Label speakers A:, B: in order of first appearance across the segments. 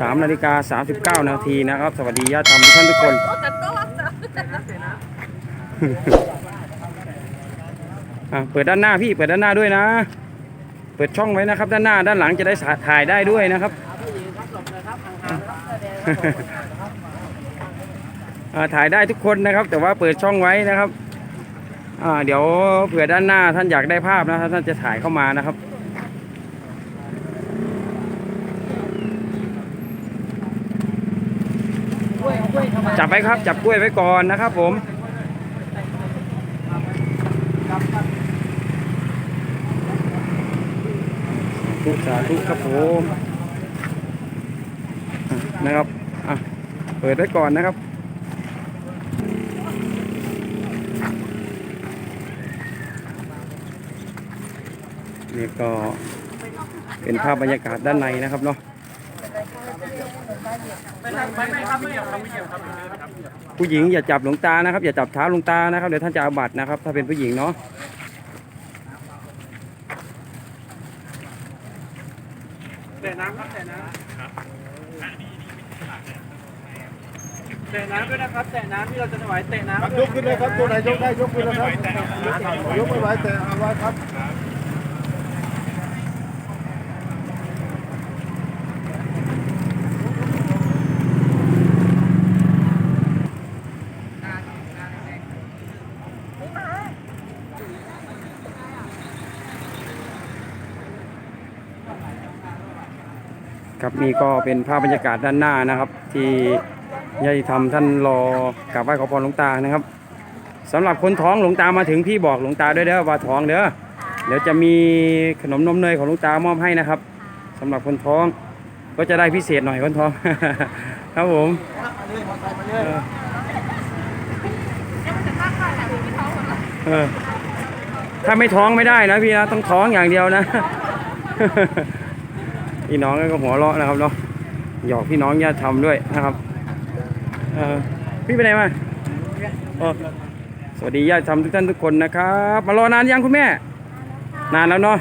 A: 3นาฬิกา39 นาทีนะครับ สวัสดีญาติธรรมทุกท่านทุกคน อะเปิดด้านหน้าพี่เปิดด้านหน้าด้วยนะ เปิดช่องไว้นะครับ ด้านหน้าด้านหลังจะได้ถ่ายได้ด้วยนะครับอ่าถ่ายได้ทุกคนนะครับ แต่ว่าเปิดช่องไว้นะครับอ่าเดี๋ยวเผื่อด้านหน้าท่านอยากได้ภาพนะท่านจะถ่ายเข้ามานะครับ จับไว้ครับ จับกล้วยไว้ก่อนนะครับผมทุกสาธุครับผมนะครับอะเปิดไว้ก่อนนะครับนี่ก็เป็นภาพบรรยากาศด้านในนะครับเนาะ ผู้หญิงอย่าจับหลวงตานะครับ อย่าจับเท้าหลวงตานะครับเดี๋ยวท่านจะอาบัตนะครับ ถ้าเป็นผู้หญิงเนาะ
B: แต่น้ำครับแต่น้ำแต่น้ำด้วยนะครับ แต่น้ำที่เราจะถวายแต่น้ำ
C: ยกขึ้นเลยครับตัวไหนยกได้ยกขึ้นเลยครับยกไม่ไหวแต่เอาไว้ครับ
A: ครับนี่ก็เป็นภาพบรรยากาศด้านหน้านะครับ ที่ญาติธรรมท่านรอกราบไหว้ขอพรหลวงตานะครับสำหรับคนท้องหลวงตามาถึงพี่บอกหลวงตาด้วยเด้อว่าท้องเด้อเดี๋ยวจะมีขนมนมเนยของหลวงตามอบให้นะครับสำหรับคนท้องก็จะได้พิเศษหน่อยคนท้องครับผมถ้าไม่ท้องไม่ได้นะพี่นะต้องท้องอย่างเดียวนะ พี่น้องก็หัวเราะนะครับเนาะหยอกพี่น้องญาติธรรมด้วยนะครับเออพี่ไปไหนมาสวัสดีญาติธรรมทุกท่านทุกคนนะครับ มารอนานยังคุณแม่ นานแล้วเนาะ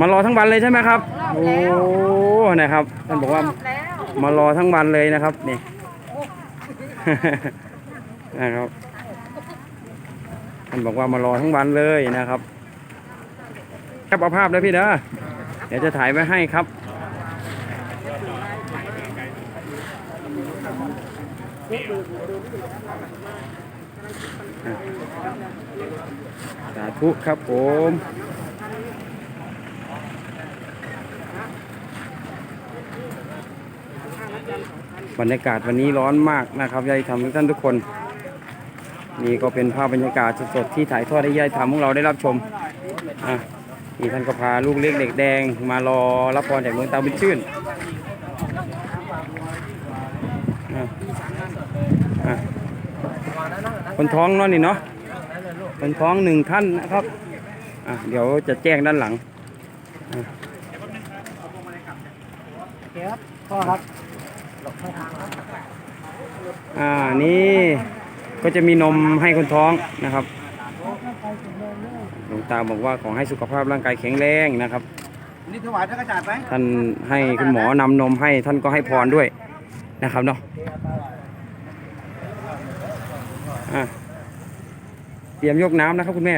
A: มารอทั้งวันเลยใช่ไหมครับโอ้นะครับท่านบอกว่ามารอทั้งวันเลยนะครับนี่นะครับท่านบอกว่ามารอทั้งวันเลยนะครับแคบเอาภาพแล้วพี่เด้อเดี๋ยวจะถ่ายไว้ให้ครับ สาธุครับผมบรรยากาศวันนี้ร้อนมากนะครับยายทำทุกท่านทุกคน นี่ก็เป็นภาพบรรยากาศสดๆที่ถ่ายทอดให้ยายทำของเราได้รับชมอะ นี่ท่านก็พาลูกเล็กเด็กแดงมารอรับพรจากหลวงตาบุญชื่นคนท้องเนาะนี่เนาะคนท้องหนึ่งท่านนะครับอะเดี๋ยวจะแจ้งด้านหลัง
B: พ่อครับ
A: อ่านี่ก็จะมีนมให้คนท้องนะครับ หลวงตาบอกว่าขอให้สุขภาพร่างกายแข็งแรงนะครับ
B: นี่ถวายพระกระจาดไหม
A: ท่านให้คุณหมอนำนมให้ท่านก็ให้พรด้วยนะครับเนาะอะเตรียมยกน้ำนะครับคุณแม่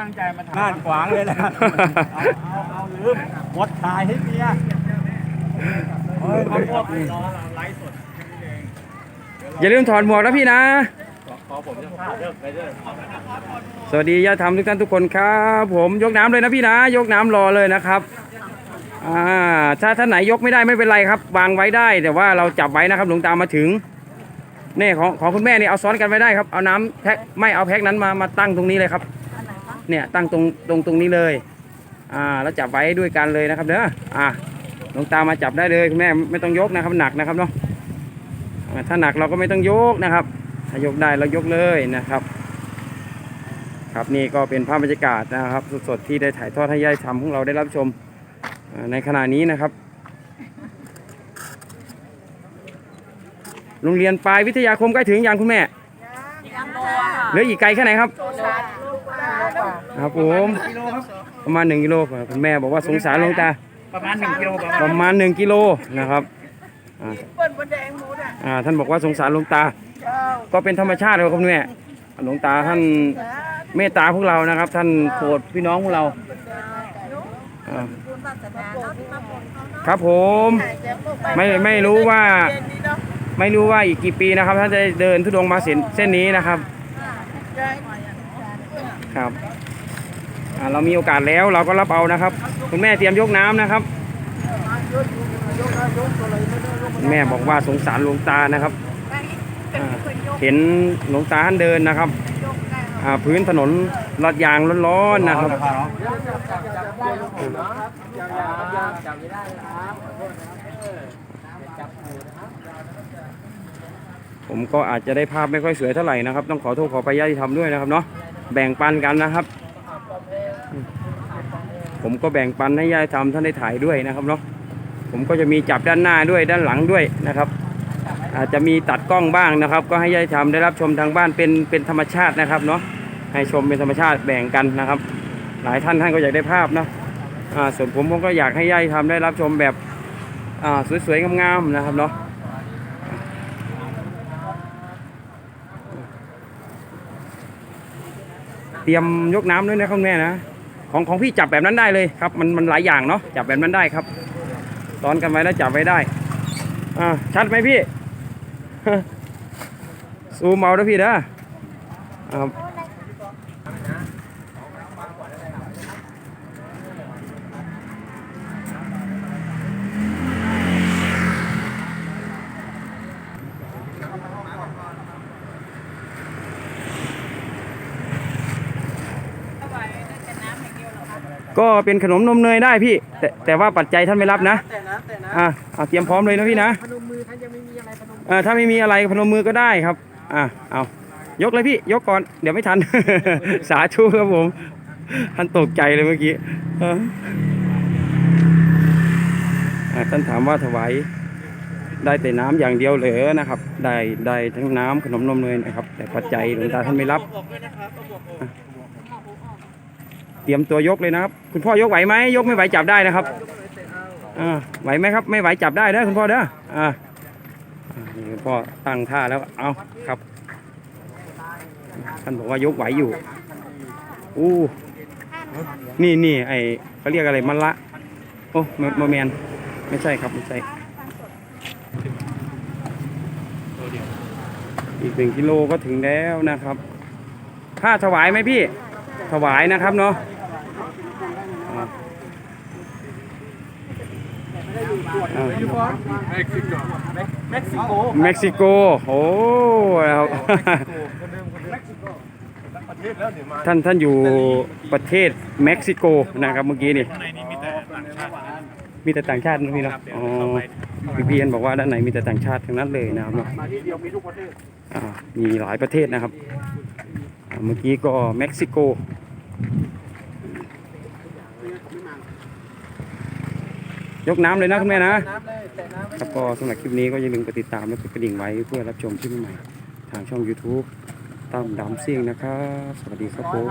B: ตั้งใจมาทำบ้านขวางเลยนะเอาเอาเอาลืมหมดถ่ายให้เมียเฮ้ยมาพวกรอไลฟ์สด
A: อย่าลืมถอดหมวกนะพี่นะ
B: ขอผมจะพาเลิกไปเด้อ
A: สวัสดีญาติธรรมทุกท่านทุกคนครับ ผมยกน้ำเลยนะพี่นะ ยกน้ำรอเลยนะครับอ่าถ้าท่านไหนยกไม่ได้ไม่เป็นไรครับ วางไว้ได้ แต่ว่าเราจับไว้นะครับหลวงตามาถึงนี่ของของคุณแม่นี่เอาซ้อนกันไว้ได้ครับเอาน้ำแพ็คไม่เอาแพ็คนั้นมามาตั้งตรงนี้เลยครับเนี่ยตั้งตรงตรงตรงนี้เลย อ่า แล้วจับไว้ด้วยกันเลยนะครับเด้อ อ่าหลวงตามาจับได้เลยคุณแม่ไม่ต้องยกนะครับหนักนะครับเนาะอ่าถ้าหนักเราก็ไม่ต้องยกนะครับ ยกได้เรายกเลยนะครับ ครับนี่ก็เป็นภาพบรรยากาศนะครับ สดๆที่ได้ถ่ายทอดให้ญาติธรรมของเราได้รับชมอ่าในขณะนี้นะครับ โรงเรียนปลายวิทยาคมใกล้ถึงยังคุณแม่เหลืออีกไกลแค่ไหนครับครับผมประมาณหนึ่งกิโลครับคุณแม่บอกว่าสงสารหลวงตา
B: ไปประมาณหนึ่งกิโลประมาณ
A: ประมาณหนึ่งกิโลนะครับอ่า
D: เปิ้ลบนแดงหมูน่ะ
A: อ่าท่านบอกว่าสงสารหลวงตา
D: เจ้า
A: ก็เป็นธรรมชาติครับคุณแม่หลวงตาท่านเมตตาพวกเรานะครับ ท่านโปรดพี่น้องพวกเราอ่าครับผมไม่ไม่รู้ว่า ไม่รู้ว่าอีกกี่ปีนะครับท่านจะเดินทุดงมาเส้นเส้นนี้นะครับครับอ่าเรามีโอกาสแล้วเราก็รับเอานะครับ คุณแม่เตรียมยกน้ำนะครับแม่บอกว่าสงสารหลวงตานะครับ เห็นหลวงตาท่านเดินนะครับอ่าพื้นถนนลาดยางร้อนๆนะครับผมก็อาจจะได้ภาพไม่ค่อยสวยเท่าไหร่นะครับ ต้องขอโทษขอไปญาติธรรมด้วยนะครับเนาะแบ่งปันกันนะครับ ผมก็แบ่งปันให้ญาติธรรมท่านได้ถ่ายด้วยนะครับเนาะผมก็จะมีจับด้านหน้าด้วยด้านหลังด้วยนะครับ อาจจะมีตัดกล้องบ้างนะครับ ก็ให้ญาติธรรมได้รับชมทางบ้านเป็นเป็นธรรมชาตินะครับเนาะให้ชมเป็นธรรมชาติแบ่งกันนะครับ หลายท่านท่านก็อยากได้ภาพนะอ่าส่วนผมผมก็อยากให้ญาติธรรมได้รับชมแบบอ่าสวยๆงามๆนะครับเนาะเตรียมยกน้ำด้วยนะคุณแม่นะของของพี่จับแบบนั้นได้เลยครับ มันมันหลายอย่างเนาะจับแบบนั้นได้ครับซ้อนกันไว้แล้วจับไว้ได้อ่าชัดไหมพี่ ซูมเอาด้วยพี่นะอ่าก็เป็นขนมนมเนยได้พี่ แต่แต่ว่าปัจจัยท่านไม่รับนะ
D: แต่นะแต่นะ
A: อ่าเอาเตรียมพร้อมเลยนะพี่นะ เออถ้าไม่มีอะไรพนมมือก็ได้ครับ อะเอายกเลยพี่ยกก่อน เดี๋ยวไม่ทัน สาธุครับผมท่านตกใจเลยเมื่อกี้เอออะท่านถามว่าถวายได้แต่น้ำอย่างเดียวเหรอนะครับ ได้ได้ทั้งน้ำขนมนมเนยนะครับ แต่ปัจจัยหลวงตาท่านไม่รับ เตรียมตัวยกเลยนะครับ คุณพ่อยกไหวไหมยกไม่ไหวจับได้นะครับอ่าไหวไหมครับ ไม่ไหวจับได้นะคุณพ่อเด้ออ่า อ่านี่คุณพ่อตั้งท่าแล้วเอาครับท่านบอกว่ายกไหวอยู่อู้นี่นี่ไอเขาเรียกอะไรมันละ โอ้โมโมแมนไม่ใช่ครับไม่ใช่อีกหนึ่งกิโลก็ถึงแล้วนะครับ ค่าถวายไหมพี่ ถวายนะครับเนาะอ่า อ่า
B: เม็กซิโก
A: เม็กซิโกโอ้ครับ
C: ประเทศแล้วเนี่ยมา
A: ท่านท่านอยู่ประเทศเม็กซิโกนะครับเมื่อกี้นี่
B: ในนี้มีแต่ต่างชาติ
A: มีแต่ต่างชาตินะพี่เนาะอ๋อพี่พีเอ็นบอกว่าด้านในมีแต่ต่างชาติทั้งนั้นเลยนะครับเนาะ
C: มาที่เดียวมีทุกประเทศ
A: อ่ามีหลายประเทศนะครับอ่าเมื่อกี้ก็เม็กซิโก ยกน้ำเลยนะคุณแม่นะ
D: น้ำเลยแต่น้ำ
A: ครับก็สำหรับคลิปนี้ก็อย่าลืมกดติดตามและกดกระดิ่งไว้เพื่อรับชมคลิปใหม่ๆทางช่อง YouTube ตั้มดำเสี่ยงนะครับ สวัสดีครับผม